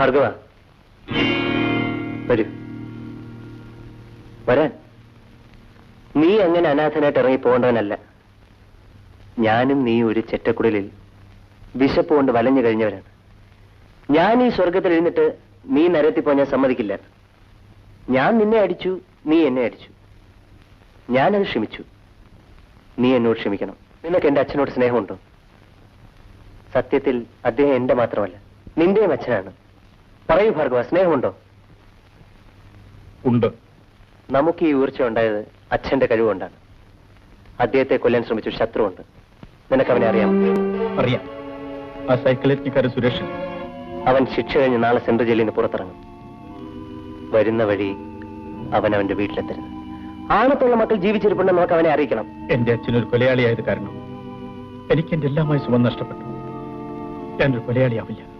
ഭാർഗവ. വരൂ. വരാൻ. നീ അങ്ങനെ അനാഥനായിട്ട് ഇറങ്ങി പോകേണ്ടവനല്ല. ഞാനും നീ ഒരു ചെറ്റക്കുടലിൽ വിശപ്പ് കൊണ്ട് വലഞ്ഞു കഴിഞ്ഞവരാണ്. ഞാൻ ഈ സ്വർഗത്തിൽ എഴുന്നിട്ട് നീ നരത്തിൽ പോകാൻ സമ്മതിക്കില്ല. ഞാൻ നിന്നെ അടിച്ചു നീ എന്നെ അടിച്ചു. ഞാനത് ക്ഷമിച്ചു. നീ എന്നോട് ക്ഷമിക്കണം. നിനക്ക് എന്റെ അച്ഛനോട് സ്നേഹമുണ്ടോ? സത്യത്തിൽ അദ്ദേഹം എന്റെ മാത്രമല്ല. നിന്റെയും അച്ഛനാണ്. പറയൂ ഭാർഗവ സ്നേഹമുണ്ടോ? ഉണ്ട്. നമുക്ക് ഈ ഊർച്ച ഉണ്ടായത് അച്ഛന്റെ കഴിവുകൊണ്ടാണ്. അദ്ദേഹത്തെ കൊല്ലാൻ ശ്രമിച്ച ശത്രു ശത്രുവുണ്ട്. നിനക്ക് അവനെ അറിയാം? അറിയാം. ആ സൈക്കിളിക്കാരൻ സുരേഷൻ അവൻ ശിക്ഷ കഴിഞ്ഞ് നാളെ സെൻട്രൽ ജയിലിൽ നിന്ന് പുറത്തിറങ്ങും. വരുന്ന വഴി അവൻ അവന്റെ വീട്ടിലെത്തരുത്. ആണത്തുള്ള മക്കൾ ജീവിച്ചിരിപ്പുണ്ടെന്ന് നമുക്ക് അവനെ അറിയിക്കണം. എന്റെ അച്ഛനൊരു കൊലയാളിയായത് കാരണം എനിക്ക് എന്റെ എല്ലാമായി സുഖം നഷ്ടപ്പെട്ടു. ഞാനൊരു കൊലയാളിയാവില്ല.